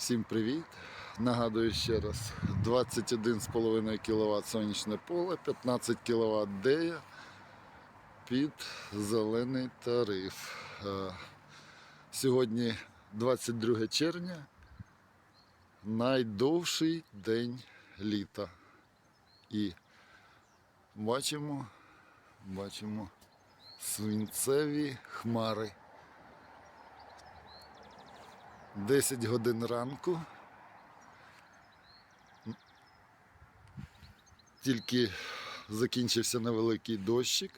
Всім привіт! Нагадую ще раз: 21,5 кВт сонячне поле, 15 кВт дея під зелений тариф. Е, Сьогодні 22 червня, найдовший день літа. І бачимо, бачимо свинцеві хмари. 10 годин ранку. Тільки закінчився невеликий дощик.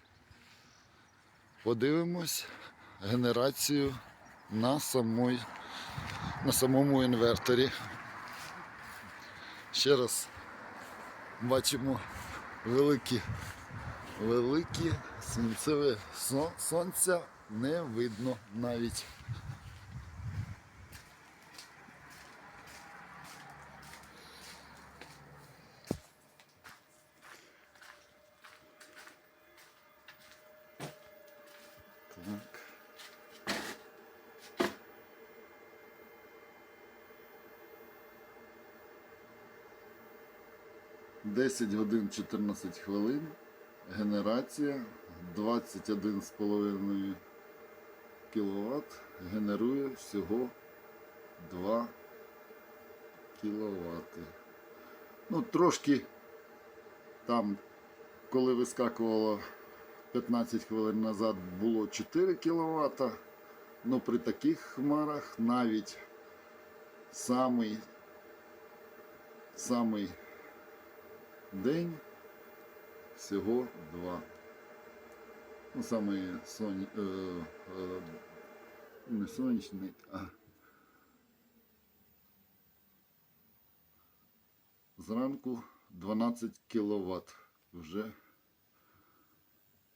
Подивимось генерацію на, самой, на самому інверторі. Ще раз бачимо великі, великі свинцеве сон- сонця не видно навіть. 10 годин 14 хвилин. Генерація 21,5 кВт генерує всього 2 кВт. Ну, трошки там, коли вискакувало 15 хвилин назад, було 4 кВт. Ну при таких хмарах навіть самий самий день всього 2. Ну, самий соні, е, е, не сонячний, а зранку 12 кВт вже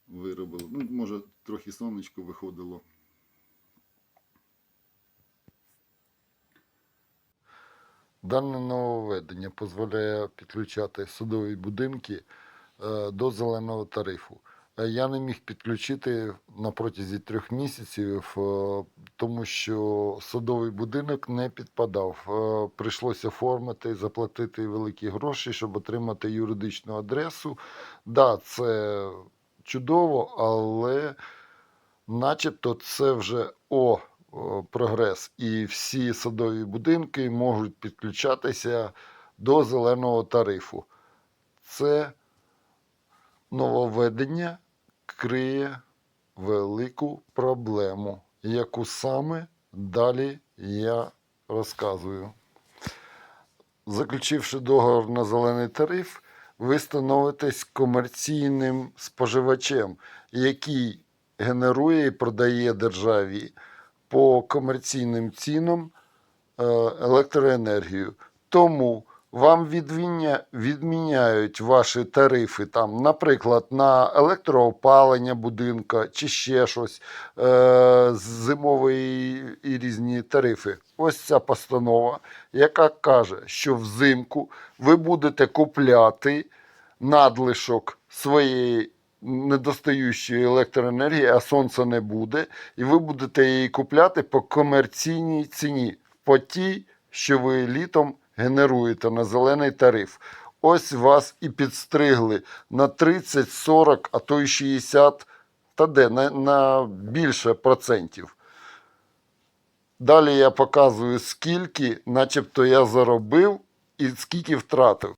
виробили. Ну, може, трохи сонечко виходило. Дане нововведення дозволяє підключати судові будинки е, до зеленого тарифу. Е, Я не міг підключити на протязі трьох місяців, е, тому що судовий будинок не підпадав. Прийшлося оформити, заплатити великі гроші, щоб отримати юридичну адресу. Да, це чудово, але начебто це вже о, прогрес. І всі садові будинки можуть підключатися до зеленого тарифу. Це нововведення криє велику проблему, яку саме далі я розказую. Заключивши договор на зелений тариф, ви становитесь комерційним споживачем, який генерує і продає державі по комерційним цінам е, електроенергію. Тому вам відміня, відміняють ваші тарифи, там, наприклад, на електроопалення будинка чи ще щось, е, зимові і різні тарифи. Ось ця постанова, яка каже, що взимку ви будете купляти надлишок своєї недостаючої електроенергії, а сонця не буде, і ви будете її купляти по комерційній ціні, по тій, що ви літом генеруєте на зелений тариф. Ось вас і підстригли на 30, 40, а то й 60, та де, на, на більше процентів. Далі я показую, скільки, начебто я заробив і скільки втратив.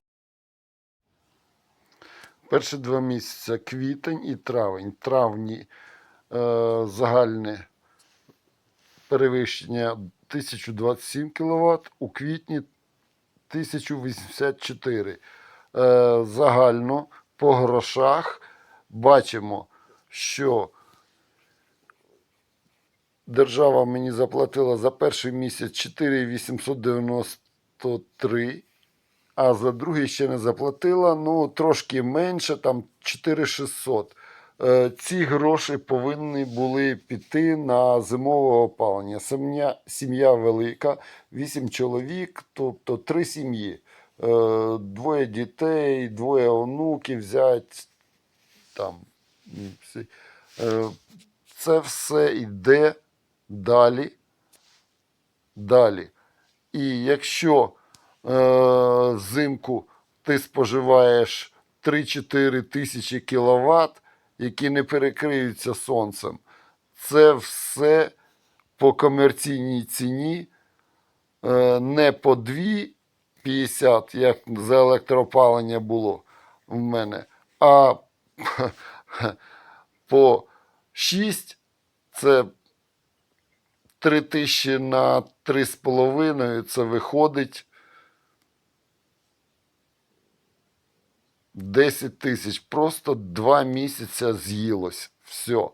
Перші два місяці квітень і травень. Травні е, загальне перевищення 1027 кВт, у квітні 1084. Е, загально по грошах бачимо, що держава мені заплатила за перший місяць 4893, а за другий ще не заплатила, ну трошки менше, там 4600. Е, Ці гроші повинні були піти на зимове опалення. Сім'я, сім'я велика, 8 чоловік, тобто 3 сім'ї. Е, Двоє дітей, двоє онуків взять там. Е, Це все йде далі. Далі. І якщо взимку ти споживаєш 3-4 тисячі кіловат, які не перекриються сонцем, це все по комерційній ціні е, не по 2,50, як за електроопалення було в мене, а по 6 це 3 тисячі на 3,5 це виходить 10 тисяч. Просто 2 місяця з'їлось. Все.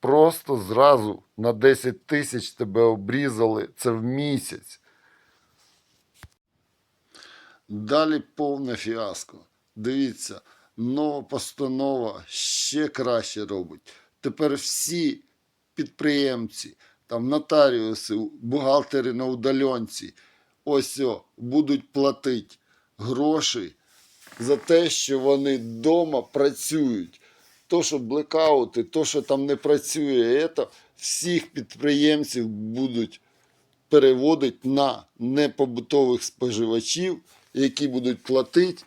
Просто зразу на 10 тисяч тебе обрізали. Це в місяць. Далі повне фіаско. Дивіться, нова постанова ще краще робить. Тепер всі підприємці, там нотаріуси, бухгалтери на удаленці, ось о, будуть платити гроші за те, що вони вдома працюють. То, що блекаути, то, що там не працює, це всіх підприємців будуть переводити на непобутових споживачів, які будуть платити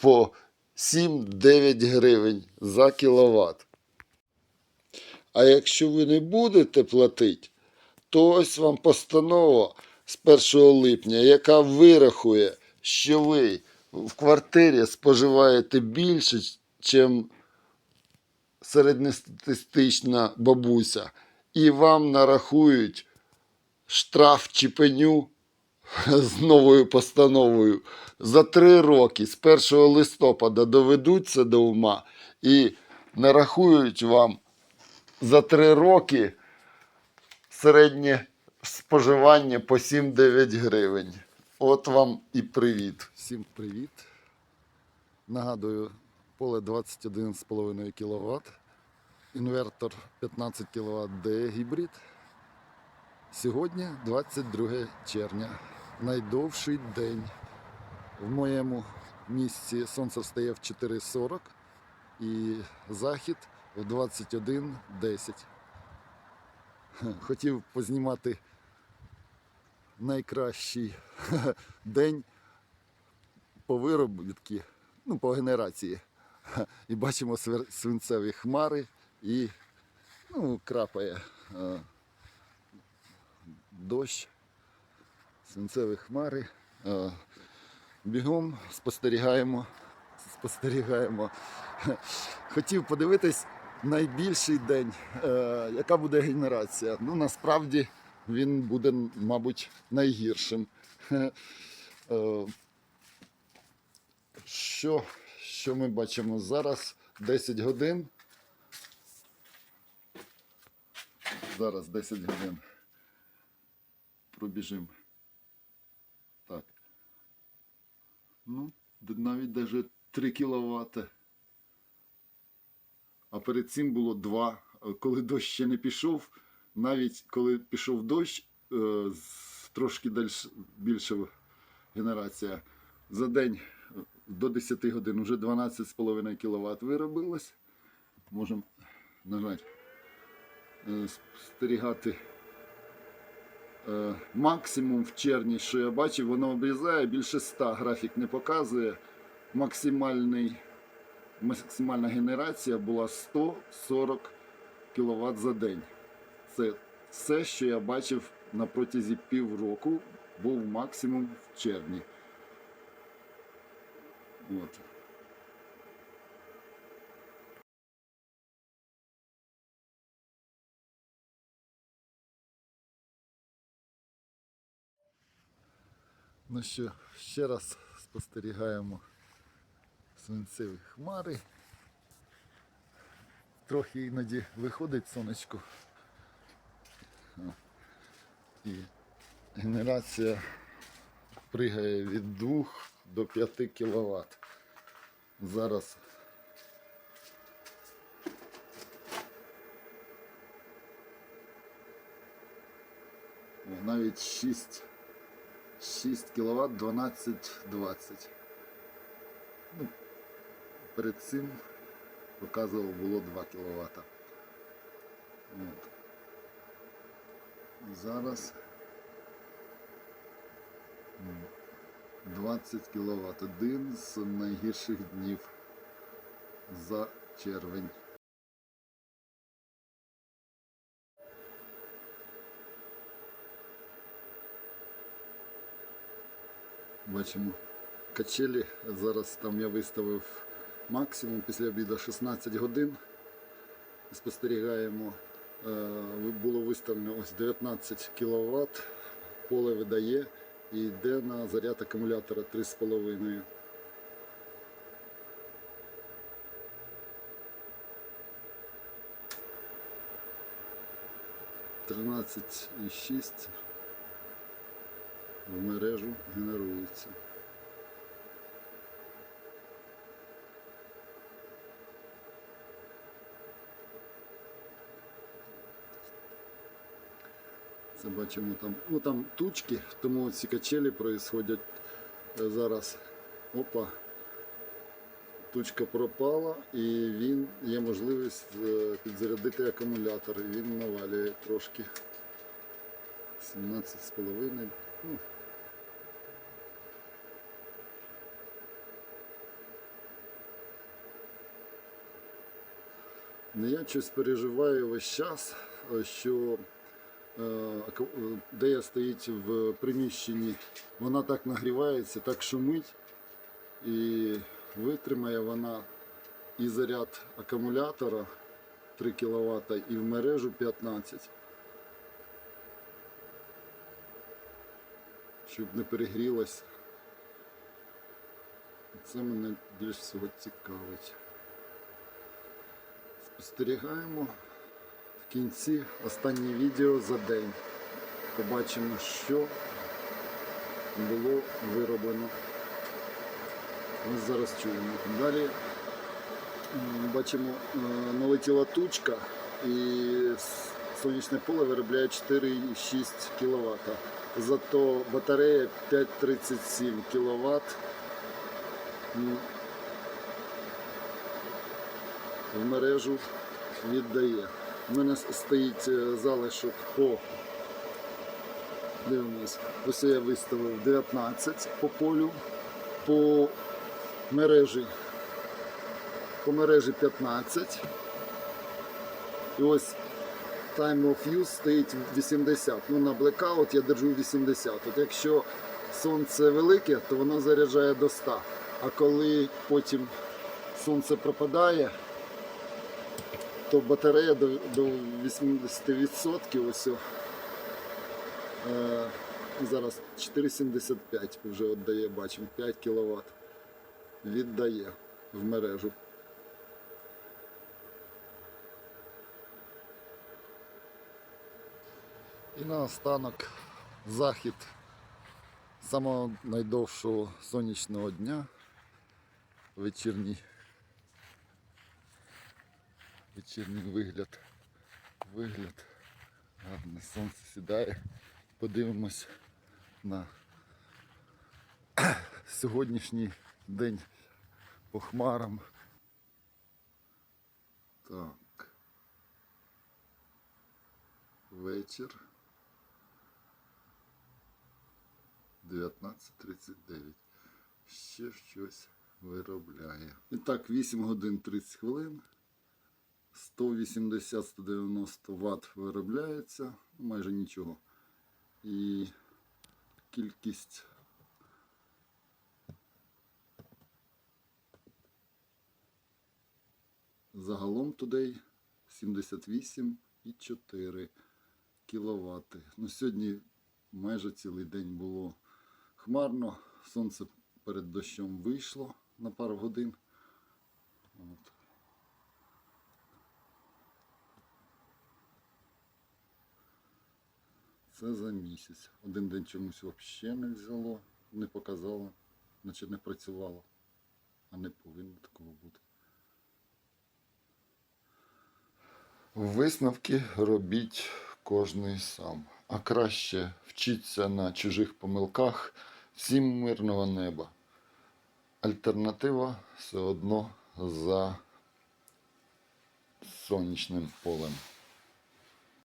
по 7-9 гривень за кіловат. А якщо ви не будете платити, то ось вам постанова з 1 липня, яка вирахує, що ви в квартирі споживаєте більше, ніж середньостатистична бабуся, і вам нарахують штраф чи пеню з новою постановою за три роки з 1 листопада доведуться до ума і нарахують вам за три роки середнє споживання по 7-9 гривень. От вам і привіт. Всім привіт. Нагадую, поле 21,5 кВт. Інвертор 15 кВт D гібрид. Сьогодні 22 червня. Найдовший день. В моєму місці сонце встає в 4.40 і захід в 21.10. Хотів познімати найкращий день по виробітки, ну, по генерації. І бачимо свинцеві хмари і ну, крапає е, дощ, свинцеві хмари. Е, бігом спостерігаємо. Спостерігаємо. Хотів подивитись найбільший день, е, яка буде генерація. Ну, насправді він буде, мабуть, найгіршим. Е, що, що ми бачимо зараз? 10 годин. Зараз 10 годин. Пробіжимо. Так. Ну, навіть навіть 3 кВт. А перед цим було 2. Коли дощ ще не пішов, навіть коли пішов дощ, е, трошки більша генерація. За день е, до 10 годин вже 12,5 кВт виробилось. Можемо нажати, е, спостерігати. Максимум в червні, що я бачив, воно обрізає більше 100, графік не показує. Максимальний, максимальна генерація була 140 кВт за день. Це все, що я бачив на протязі півроку, був максимум в червні. От. Ну що, ще раз спостерігаємо свинцеві хмари. Трохи іноді виходить сонечко. І генерація пригає від 2 до 5 кВт. Зараз навіть 6 6 кВт 12-20. Ну, перед цим показував було 2 кВт. От. Зараз 20 кВт. Один з найгірших днів за червень. Бачимо качелі. Зараз там я виставив максимум після обіду 16 годин. Спостерігаємо. Е, Було виставлено ось 19 кВт. Поле видає і йде на заряд акумулятора 3,5. Тринадцять і шість в мережу генерується. Це бачимо там, ну там тучки, тому ці качелі происходять е, зараз. Опа. Тучка пропала і він є можливість е, підзарядити акумулятор. Він навалює трошки. 17,5. Ну, Ну, я щось переживаю весь час, що де я стоїть в приміщенні, вона так нагрівається, так шумить, і витримає вона і заряд акумулятора 3 кВт, і в мережу 15. Щоб не перегрілася. Це мене більш всього цікавить. Спостерігаємо в кінці останнє відео за день. Побачимо, що було вироблено. Ось зараз чуємо. Далі бачимо, е, налетіла тучка і сонячне поле виробляє 4,6 кВт. Зато батарея 5,37 кВт. в мережу віддає. У мене стоїть е, залишок по дивимось. Ось я виставив 19 по полю, по мережі, по мережі 15. І ось time of use стоїть 80. Ну на blackout я держу 80. От якщо сонце велике, то воно заряджає до 100. А коли потім сонце пропадає, то батарея до, до 80% ось. Е, зараз 4,75 вже віддає, бачимо, 5 кВт. Віддає в мережу. І наостанок захід самого найдовшого сонячного дня. Вечірній вечірній вигляд. Вигляд. Гарне сонце сідає. Подивимось на сьогоднішній день по хмарам. Так. Вечір. 19.39. Ще щось виробляє. І так, 8 годин 30 хвилин. 180-190 Вт виробляється, майже нічого. І кількість загалом today 78,4 кВт. Ну, сьогодні майже цілий день було хмарно, сонце перед дощом вийшло на пару годин. От. Це за місяць. Один день чомусь взагалі не взяло, не показало, наче не працювало. А не повинно такого бути. Висновки робіть кожний сам. А краще вчіться на чужих помилках. Всім мирного неба. Альтернатива все одно за сонячним полем.